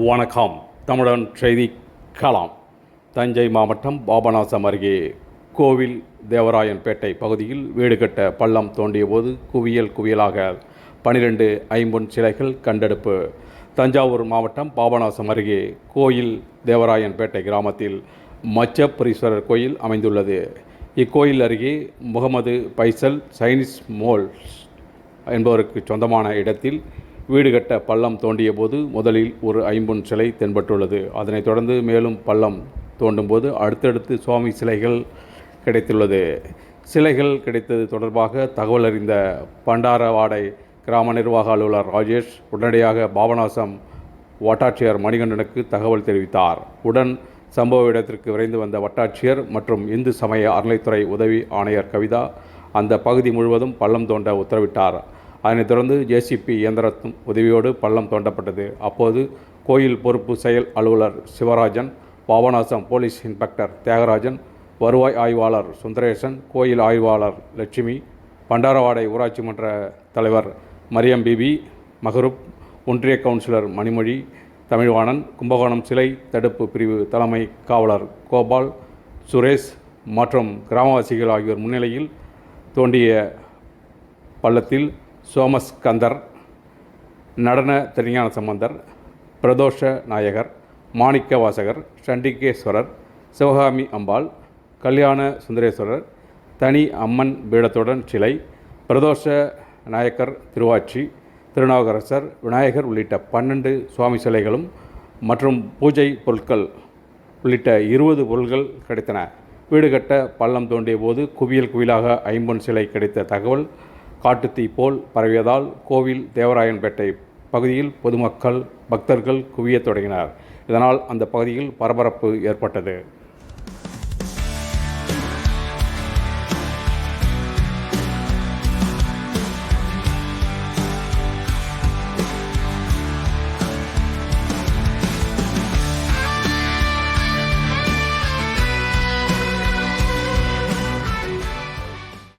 வணக்கம். தமிழன் செய்தி கலாம் தஞ்சை மாவட்டம் பாபநாசம் அருகே கோவில் தேவராயன்பேட்டை பகுதியில் வீடு கட்ட பள்ளம் தோண்டியபோது குவியல் குவியலாக பனிரெண்டு ஐம்பொன் சிலைகள் கண்டெடுப்பு. தஞ்சாவூர் மாவட்டம் பாபநாசம் அருகே கோயில் தேவராயன்பேட்டை கிராமத்தில் மச்சபுரீஸ்வரர் கோயில் அமைந்துள்ளது. இக்கோயில் அருகே முகமது பைசல் சைனீஸ் மோல்ஸ் என்பவருக்கு சொந்தமான இடத்தில் வீடு கட்ட பள்ளம் தோண்டிய போது முதலில் ஒரு ஐம்பொன் சிலை தென்பட்டுள்ளது. அதனைத் தொடர்ந்து மேலும் பள்ளம் தோண்டும் போது அடுத்தடுத்து சுவாமி சிலைகள் கிடைத்துள்ளது. சிலைகள் கிடைத்தது தொடர்பாக தகவல் அறிந்த பண்டாரவாடை கிராம நிர்வாக அலுவலர் ராஜேஷ் உடனடியாக பாபநாசம் வட்டாட்சியர் மணிகண்டனுக்கு தகவல் தெரிவித்தார். உடன் சம்பவ இடத்திற்கு விரைந்து வந்த வட்டாட்சியர் மற்றும் இந்து சமய அறநிலைத்துறை உதவி ஆணையர் கவிதா அந்த பகுதி முழுவதும் பள்ளம் தோண்ட உத்தரவிட்டார். அதனைத் தொடர்ந்து ஜேசிபி இயந்திரத்தின் உதவியோடு பள்ளம் தோண்டப்பட்டது. அப்போது கோயில் பொறுப்பு செயல் அலுவலர் சிவராஜன் பாபநாசம் போலீஸ் இன்ஸ்பெக்டர் தியாகராஜன் வருவாய் ஆய்வாளர் சுந்தரேசன் கோயில் ஆய்வாளர் லட்சுமி பண்டாரவாடை ஊராட்சி மன்ற தலைவர் மரியம் பிபி மஹரூப் ஒன்றிய கவுன்சிலர் மணிமொழி தமிழ்வாணன் கும்பகோணம் சிலை தடுப்பு பிரிவு தலைமை காவலர் கோபால் சுரேஷ் மற்றும் கிராமவாசிகள் ஆகியோர் முன்னிலையில் தோண்டிய பள்ளத்தில் சோமஸ்கந்தர் நடன திருஞான சம்பந்தர் பிரதோஷ நாயகர் மாணிக்க வாசகர் சண்டிகேஸ்வரர் சிவகாமி அம்பாள் கல்யாண சுந்தரேஸ்வரர் தனி அம்மன் பீடத்துடன் சிலை பிரதோஷ நாயக்கர் திருவாச்சி திருநாவுக்கரசர் விநாயகர் உள்ளிட்ட பன்னெண்டு சுவாமி சிலைகளும் மற்றும் பூஜை பொருட்கள் உள்ளிட்ட இருபது பொருள்கள் கிடைத்தன. வீடு கட்ட பள்ளம் தோண்டிய போது குவியல் குவியலாக ஐம்பொன் சிலை கிடைத்த தகவல் காட்டுத்தீ போல் பரவியதால் கோவில் தேவராயன்பேட்டை பகுதியில் பொதுமக்கள் பக்தர்கள் குவியத் தொடங்கினர். இதனால் அந்த பகுதியில் பரபரப்பு ஏற்பட்டது.